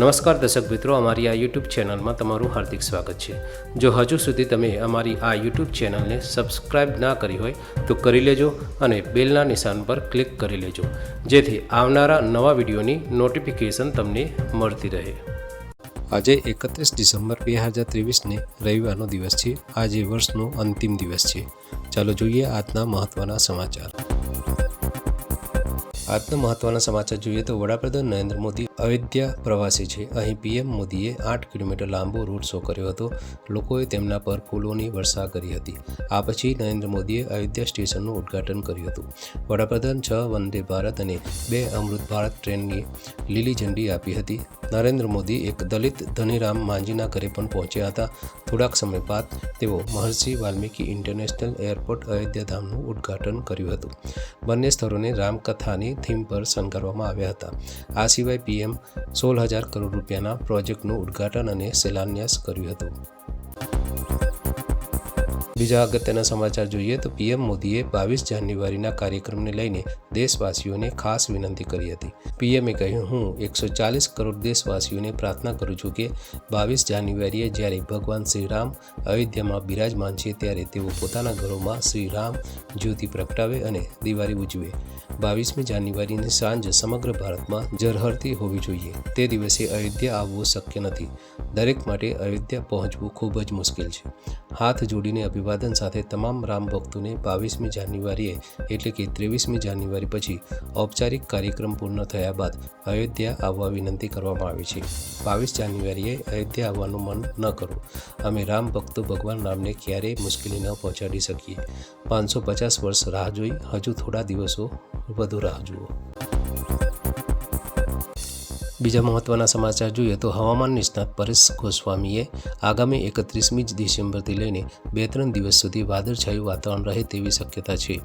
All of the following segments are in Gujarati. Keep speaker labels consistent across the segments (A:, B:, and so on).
A: નમસ્કાર દર્શક મિત્રો, અમારી આ યુટ્યુબ ચેનલમાં તમારું હાર્દિક સ્વાગત છે. જો હજુ સુધી તમે અમારી આ યુટ્યુબ ચેનલને સબસ્ક્રાઇબ ના કરી હોય, તો કરી લેજો અને બેલના નિશાન પર ક્લિક કરી લેજો. જેથી આવનારા નવા વિડીયોની નોટિફિકેશન તમને મળતી રહે. આજે એકત્રીસ ડિસેમ્બર બે હજાર ત્રેવીસને રવિવારનો દિવસ છે. આજે વર્ષનો અંતિમ દિવસ છે. ચાલો જોઈએ આજના મહત્ત્વના સમાચાર. આજના મહત્વના સમાચાર જોઈએ તો વડાપ્રધાન નરેન્દ્ર મોદી અયોધ્યા પ્રવાસી છે. અહીં પીએમ મોદીએ આઠ કિલોમીટર લાંબો રોડ શો કર્યો હતો. લોકોએ તેમના પર ફૂલોની વર્ષા કરી હતી. આ પછી નરેન્દ્ર મોદીએ અયોધ્યા સ્ટેશનનું ઉદ્ઘાટન કર્યું હતું. વડાપ્રધાન છ વંદે ભારત અને બે અમૃત ભારત ટ્રેનની લીલી ઝંડી આપી હતી. નરેન્દ્ર મોદી એક દલિત ધનીરામ માંજીના ઘરે પણ પહોંચ્યા હતા. થોડાક સમય બાદ તેઓ મહર્ષિ વાલ્મીકી ઇન્ટરનેશનલ એરપોર્ટ અયોધ્યા ધામનું ઉદ્ઘાટન કર્યું હતું. બંને સ્થળોને રામકથાની થીમ પર શણગારવામાં આવ્યા હતા. આ સિવાય પીએમ સોળ હજાર કરોડ રૂપિયાના પ્રોજેક્ટનું ઉદ્ઘાટન અને શિલાન્યાસ કર્યું હતું. બીજા અગત્યના સમાચાર જોઈએ તો પીએમ મોદીએ બાવીસ જાન્યુઆરીના કાર્યક્રમને લઈને દેશવાસીઓને ખાસ વિનંતી કરી હતી. પીએમએ કહ્યું, હું એકસો ચાલીસ કરોડ દેશવાસીઓને પ્રાર્થના કરું છું કે બાવીસ જાન્યુઆરીએ જ્યારે ભગવાન શ્રીરામ અયોધ્યામાં બિરાજમાન છે ત્યારે તેઓ પોતાના ઘરોમાં શ્રીરામ જ્યોતિ પ્રગટાવે અને દિવાળી ઉજવે. બાવીસમી જાન્યુઆરીની સાંજ સમગ્ર ભારતમાં ઝરહરતી હોવી જોઈએ. તે દિવસે અયોધ્યા આવવું શક્ય નથી. દરેક માટે અયોધ્યા પહોંચવું ખૂબ જ મુશ્કેલ છે. હાથ જોડીને અભિવાદન સાથે તમામ રામ ભક્તોને બાવીસમી જાન્યુઆરીએ એટલે કે ત્રેવીસમી જાન્યુઆરી પછી ઔપચારિક કાર્યક્રમ પૂર્ણ થયા બાદ અયોધ્યા આવવા વિનંતી કરવામાં આવી છે. બાવીસ જાન્યુઆરીએ અયોધ્યા આવવાનું મન ન કરો. અમે રામ ભક્તો ભગવાન રામને ક્યારેય મુશ્કેલી ન પહોંચાડી શકીએ. પાંચસો પચાસ વર્ષ રાહ જોઈ હજુ થોડા દિવસો વધુ રાહ જુઓ. બીજા મહત્વના સમાચાર જોઈએ તો હવામાન નિષ્ણાત પરેશ ગોસ્વામીએ આગામી એકત્રીસમી જ ડિસેમ્બરથી લઈને બે ત્રણ દિવસ સુધી વાદળછાયું વાતાવરણ રહે તેવી શક્યતા છે.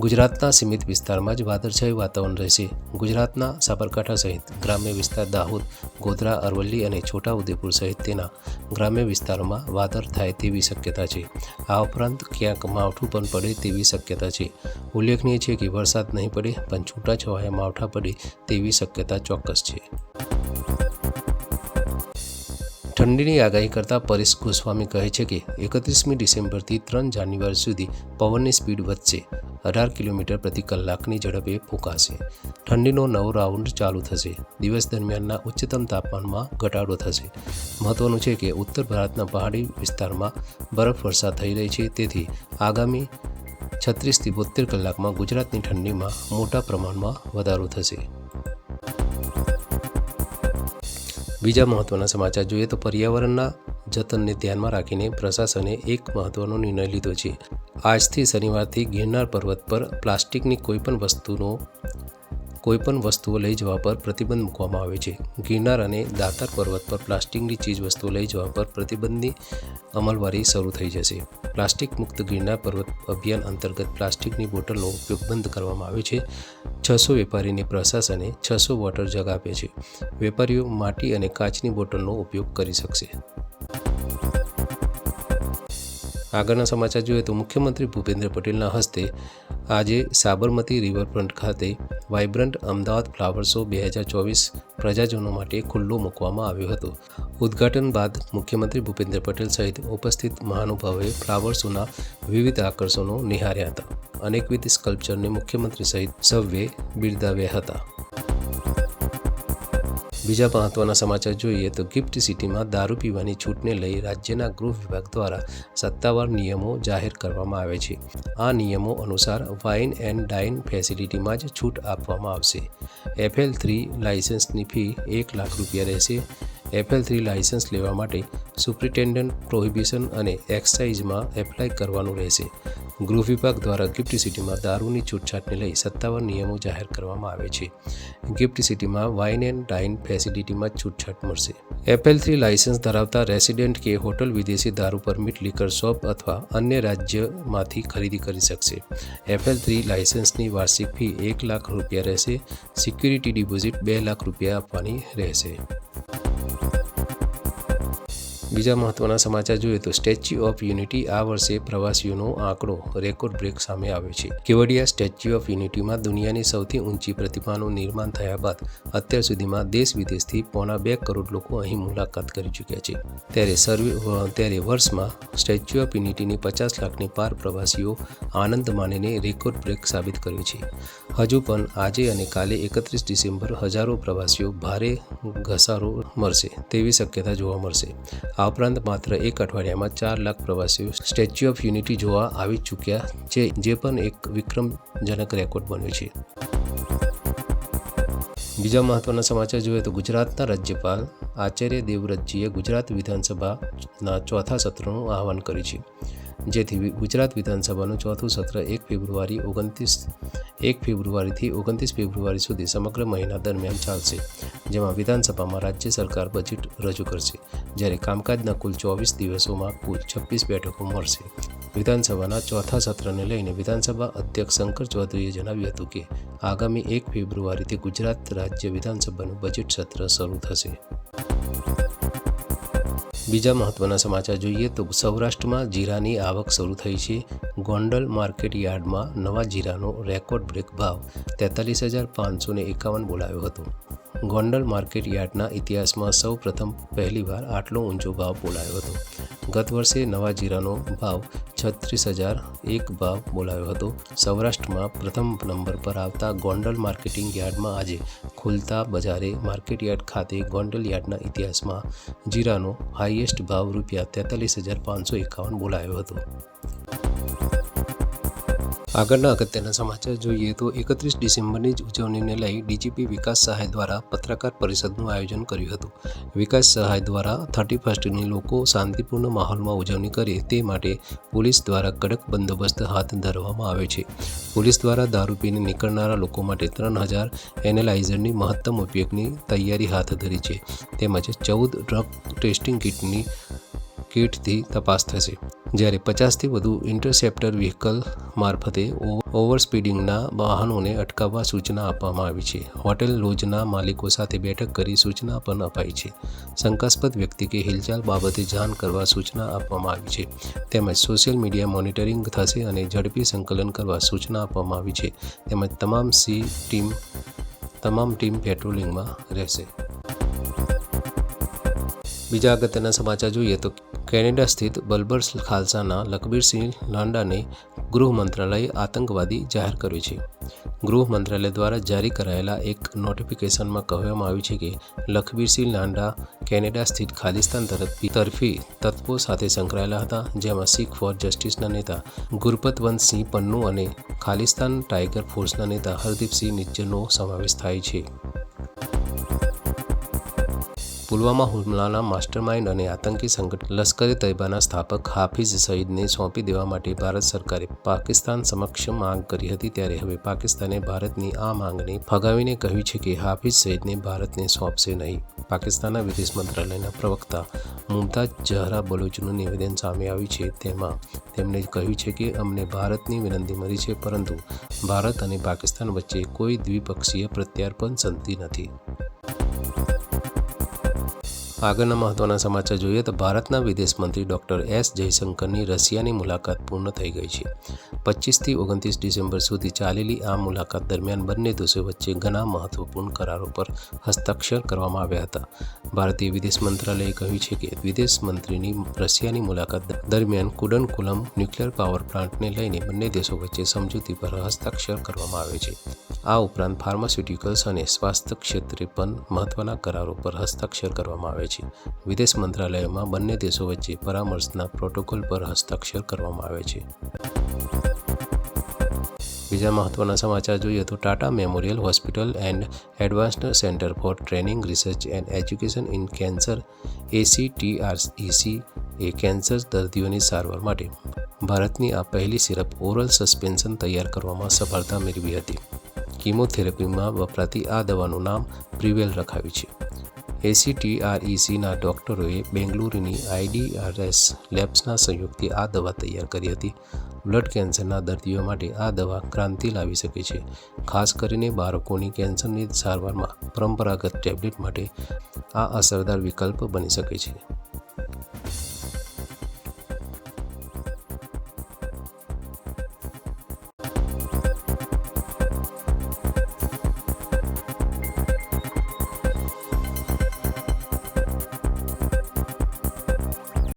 A: ગુજરાતના સીમિત વિસ્તારમાં જ વાદળછાયું વાતાવરણ રહેશે. ગુજરાતના સાબરકાંઠા સહિત ગ્રામ્ય વિસ્તાર દાહોદ, ગોધરા, અરવલ્લી અને છોટાઉદેપુર સહિત તેના ગ્રામ્ય વિસ્તારોમાં વાદળ થાય તેવી શક્યતા છે. આ ઉપરાંત ક્યાંક માવઠું પણ પડે તેવી શક્યતા છે. ઉલ્લેખનીય છે કે વરસાદ નહીં પડે પણ છૂટાછવાયા માવઠા પડે તેવી શક્યતા ચોક્કસ છે. ઠંડીની આગાહી કરતા પરેશ ગોસ્વામી કહે છે કે એકત્રીસમી ડિસેમ્બરથી ત્રણ જાન્યુઆરી સુધી પવનની સ્પીડ વધશે. અઢાર કિલોમીટર પ્રતિ કલાકની ઝડપે ફૂંકાશે. ઠંડીનો નવો રાઉન્ડ ચાલુ થશે. દિવસ દરમિયાનના ઉચ્ચતમ તાપમાનમાં ઘટાડો થશે. મહત્વનું છે કે ઉત્તર ભારતના પહાડી વિસ્તારમાં બરફ વર્ષા થઈ રહી છે. તેથી આગામી છત્રીસથી બોતેર કલાકમાં ગુજરાતની ઠંડીમાં મોટા પ્રમાણમાં વધારો થશે. બીજા મહત્વના સમાચાર જોઈએ તો પર્યાવરણના જતનને ધ્યાનમાં રાખીને પ્રશાસને એક મહત્વનો નિર્ણય લીધો છે. આજથી શનિવારથી ગિરનાર પર્વત પર પ્લાસ્ટિકની કોઈપણ વસ્તુનો, કોઈપણ વસ્તુઓ લઈ જવા પર પ્રતિબંધ મૂકવામાં આવે છે. ગિરનાર અને દાતાર પર્વત પર પ્લાસ્ટિકની ચીજ વસ્તુઓ લઈ જવા પર પ્રતિબંધની અમલવારી શરૂ થઈ જશે. પ્લાસ્ટિક મુક્ત ગિરનાર પર્વત અભિયાન અંતર્ગત પ્લાસ્ટિકની બોટલનો ઉપયોગ બંધ કરવામાં આવે છે. છસો વેપારીને પ્રશાસને છસો વોટર જગ આપે છે. વેપારીઓ માટી અને કાચની બોટલનો ઉપયોગ કરી શકશે. આગળના સમાચાર જોઈએ તો મુખ્યમંત્રી ભૂપેન્દ્ર પટેલના હસ્તે આજે સાબરમતી રિવરફ્રન્ટ ખાતે વાઇબ્રન્ટ અમદાવાદ ફ્લાવર શો બે હજાર ચોવીસ પ્રજાજનો માટે ખુલ્લો મૂકવામાં આવ્યો હતો. ઉદ્ઘાટન બાદ મુખ્યમંત્રી ભૂપેન્દ્ર પટેલ સહિત ઉપસ્થિત મહાનુભાવોએ ફ્લાવર શોના વિવિધ આકર્ષણો નિહાળ્યા હતા. અનેકવિધ સ્કલ્પચરને મુખ્યમંત્રી સહિત સૌએ બિરદાવ્યા હતા. બીજા મહત્વના સમાચાર જોઈએ તો ગિફ્ટ સિટીમાં દારૂ પીવાની છૂટને લઈ રાજ્યના ગૃહ વિભાગ દ્વારા સત્તાવાર નિયમો જાહેર કરવામાં આવે છે. આ નિયમો અનુસાર વાઇન એન્ડ ડાઇન ફેસિલિટીમાં જ છૂટ આપવામાં આવશે. એફએલ થ્રી લાઇસન્સની ફી એક લાખ રૂપિયા રહેશે. એફએલ થ્રી લાઇસન્સ લેવા માટે સુપ્રિન્ટેન્ડન્ટ પ્રોહિબિશન અને એક્સાઇઝમાં એપ્લાય કરવાનું રહેશે. ગૃહ વિભાગ દ્વારા ગિફ્ટ સિટીમાં દારૂની છૂટછાટને લઈ સત્તાવાર નિયમો જાહેર કરવામાં આવે છે. ગિફ્ટ સિટીમાં વાઇન એન્ડ ડાઇન ફેસિલિટીમાં છૂટછાટ મળશે. એપલ થ્રી લાયસન્સ ધરાવતા રેસિડેન્ટ કે હોટલ વિદેશી દારૂ પરમિટ લીકર શોપ અથવા અન્ય રાજ્યમાંથી ખરીદી કરી શકશે. એફએલ થ્રી લાયસન્સની વાર્ષિક ફી એક લાખ રૂપિયા રહેશે. સિક્યુરિટી ડિપોઝિટ બે લાખ રૂપિયા આપવાની રહેશે. બીજા મહત્વના સમાચાર જોઈએ તો સ્ટેચ્યુ ઓફ યુનિટી આ વર્ષે પ્રવાસીઓનો આંકડો રેકોર્ડ બ્રેક સામે આવ્યો છે. કેવડિયા સ્ટેચ્યુ ઓફ યુનિટીમાં દુનિયાની સૌથી ઊંચી પ્રતિમાનું નિર્માણ થયા બાદ અત્યાર સુધીમાં દેશ વિદેશથી પોણા બે કરોડ લોકો અહીં મુલાકાત કરી ચૂક્યા છે. ત્યારે સર્વે ત્યારે વર્ષમાં સ્ટેચ્યુ ઓફ યુનિટીની પચાસ લાખની પાર પ્રવાસીઓ આનંદ માનીને રેકોર્ડ બ્રેક સાબિત કર્યો છે. હજુ પણ આજે અને કાલે એકત્રીસ ડિસેમ્બર હજારો પ્રવાસીઓ ભારે ઘસારો મળશે તેવી શક્યતા જોવા મળશે. આ ઉપરાંત માત્ર એક અઠવાડિયામાં ચાર લાખ પ્રવાસીઓ સ્ટેચ્યુ ઓફ યુનિટી જોવા આવી ચૂક્યા છે, જે પણ એક વિક્રમજનક રેકોર્ડ બન્યો છે. બીજા મહત્વના સમાચાર જોઈએ તો ગુજરાતના રાજ્યપાલ આચાર્ય દેવવ્રતજીએ ગુજરાત વિધાનસભાના ચોથા સત્રનું આહવાન કર્યું છે. જેથી ગુજરાત વિધાનસભાનું ચોથું સત્ર એક ફેબ્રુઆરી ઓગણત્રીસ, એક ફેબ્રુઆરીથી ઓગણત્રીસ ફેબ્રુઆરી સુધી સમગ્ર મહિના દરમિયાન ચાલશે, જેમાં વિધાનસભામાં રાજ્ય સરકાર બજેટ રજૂ કરશે, જ્યારે કામકાજના કુલ ચોવીસ દિવસોમાં કુલ છવ્વીસ બેઠકો મળશે. વિધાનસભાના ચોથા સત્રને લઈને વિધાનસભા અધ્યક્ષ શંકર ચૌધરીએ જણાવ્યું હતું કે, આગામી એક ફેબ્રુઆરીથી ગુજરાત રાજ્ય વિધાનસભાનું બજેટ સત્ર શરૂ થશે. બીજા મહત્વના સમાચાર જોઈએ તો સૌરાષ્ટ્રમાં જીરાની આવક શરૂ થઈ છે. ગોંડલ માર્કેટ યાર્ડમાં નવા જીરાનો રેકોર્ડ બ્રેક ભાવ તેતાલીસ હજાર પાંચસો એકાવન બોલાયો હતો. ગોંડલ માર્કેટ યાર્ડના ઇતિહાસમાં સૌ પ્રથમ પહેલીવાર આટલો ઊંચો ભાવ બોલાયો હતો. ગત વર્ષે નવા જીરાનો ભાવ છત્રીસ હજાર એક ભાવ બોલાયો હતો. સૌરાષ્ટ્રમાં પ્રથમ નંબર પર આવતા ગોંડલ માર્કેટિંગ યાર્ડમાં આજે ખુલતા બજારે માર્કેટ યાર્ડ ખાતે ગોંડલ યાર્ડના ઇતિહાસમાં જીરાનો હાઈએસ્ટ ભાવ રૂપિયા તેતાલીસ હજાર પાંચસો એકાવન બોલાયો હતો. આગળના અગત્યના સમાચાર જોઈએ તો એકત્રીસ ડિસેમ્બરની જ ઉજવણીને લઈ ડીજીપી વિકાસ સહાય દ્વારા પત્રકાર પરિષદનું આયોજન કર્યું હતું. વિકાસ સહાય દ્વારા થર્ટી ફર્સ્ટની લોકો શાંતિપૂર્ણ માહોલમાં ઉજવણી કરે તે માટે પોલીસ દ્વારા કડક બંદોબસ્ત હાથ ધરવામાં આવ્યો છે. પોલીસ દ્વારા દારૂ પીને નીકળનારા લોકો માટે ત્રણ હજાર એનાલાઇઝરની મહત્તમ ઉપયોગની તૈયારી હાથ ધરી છે. તેમજ ચૌદ ડ્રગ ટેસ્ટિંગ કિટની કીટથી તપાસ થશે. જ્યારે પચાસથી વધુ ઇન્ટરસેપ્ટર વ્હીકલ મારફતે ઓવરસ્પીડિંગના ઓવર સ્પીડિંગના વાહનોને અટકાવવા સૂચના આપવામાં આવી છે. હોટેલ લોજના માલિકો સાથે બેઠક કરી સૂચના પણ અપાઈ છે. શંકાસ્પદ વ્યક્તિ કે હિલચાલ બાબતે જાણ કરવા સૂચના આપવામાં આવી છે. તેમજ સોશિયલ મીડિયા મોનિટરિંગ થશે અને ઝડપી સંકલન કરવા સૂચના આપવામાં આવી છે. તેમજ તમામ સી, ટીમ, તમામ ટીમ પેટ્રોલિંગમાં રહેશે. બીજા અગત્યના સમાચાર જોઈએ તો કેનેડા સ્થિત બલબર ખાલસાના લખબીરસિંહ લાંડાને ગૃહ મંત્રાલયે આતંકવાદી જાહેર કર્યો છે. ગૃહ મંત્રાલય દ્વારા જારી કરાયેલા એક નોટિફિકેશનમાં કહેવામાં આવ્યું છે કે લખબીરસિંહ લાંડા કેનેડા સ્થિત ખાલિસ્તાન તરફથી તરફી તત્વો સાથે સંકળાયેલા હતા, જેમાં શીખ ફોર જસ્ટિસના નેતા ગુરપતવંતસિંહ પન્નુ અને ખાલિસ્તાન ટાઈગર ફોર્સના નેતા હરદીપસિંહ નિજ્જરનો સમાવેશ થાય છે. પુલવામા હુમલાના માસ્ટરમાઇન્ડ અને આતંકી સંગઠન લશ્કરે તૈબાના સ્થાપક હાફિઝ સઈદને સોંપી દેવા માટે ભારત સરકારે પાકિસ્તાન સમક્ષ માંગ કરી હતી ત્યારે હવે પાકિસ્તાને ભારતની આ માંગને ફગાવીને કહ્યું છે કે હાફિઝ સઈદને ભારતને સોંપશે નહીં. પાકિસ્તાનના વિદેશ મંત્રાલયના પ્રવક્તા મુમતાઝ જહરા બલોચનું નિવેદન સામે આવ્યું છે. તેમાં તેમણે કહ્યું છે કે અમને ભારતની વિનંતી મળી છે, પરંતુ ભારત અને પાકિસ્તાન વચ્ચે કોઈ દ્વિપક્ષીય પ્રત્યાર્પણ સંધિ નથી. આગળના મહત્વના સમાચાર જોઈએ તો ભારતના વિદેશ મંત્રી ડોક્ટર એસ જયશંકરની રશિયાની મુલાકાત પૂર્ણ થઈ ગઈ છે. પચીસથી ઓગણત્રીસ ડિસેમ્બર સુધી ચાલેલી આ મુલાકાત દરમિયાન બંને દેશો વચ્ચે ઘણા મહત્વપૂર્ણ કરારો પર હસ્તાક્ષર કરવામાં આવ્યા હતા. ભારતીય વિદેશ મંત્રાલયે કહ્યું છે કે વિદેશ મંત્રીની રશિયાની મુલાકાત દરમિયાન કુડનકુલમ ન્યુક્લિયર પાવર પ્લાન્ટને લઈને બંને દેશો વચ્ચે સમજૂતી પર હસ્તાક્ષર કરવામાં આવે છે. આ ઉપરાંત ફાર્માસ્યુટિકલ્સ અને સ્વાસ્થ્ય ક્ષેત્રે પણ મહત્વના કરારો પર હસ્તાક્ષર કરવામાં આવે છે. વિદેશ મંત્રાલયમાં બંને દેશો વચ્ચે પરામર્શના પ્રોટોકોલ પર હસ્તાક્ષર કરવામાં આવે છે. બીજા મહત્વના સમાચાર જોઈએ તો Tata memorial hospital and advanced centre for training, research and education in cancer ACTREC A cancer દર્દીઓની સારવાર માટે ભારતની આ પહેલી સિરપ ઓરલ સસ્પેન્શન તૈયાર કરવામાં સફળતા મેળવી હતી. કીમોથેરાપીમાં વપરાતી આ દવાનું નામ પ્રિવેલ રખાયું છે. એસીટીઆરઈસીના ડોક્ટરોએ બેંગલુરુની આઈડીઆરએસ લેબ્સના સહયોગથી આ દવા તૈયાર કરી હતી. બ્લડ કેન્સરના દર્દીઓ માટે આ દવા ક્રાંતિ લાવી શકે છે, ખાસ કરીને બાળકોની કેન્સરની સારવારમાં પરંપરાગત ટેબ્લેટ માટે આ અસરદાર વિકલ્પ બની શકે છે.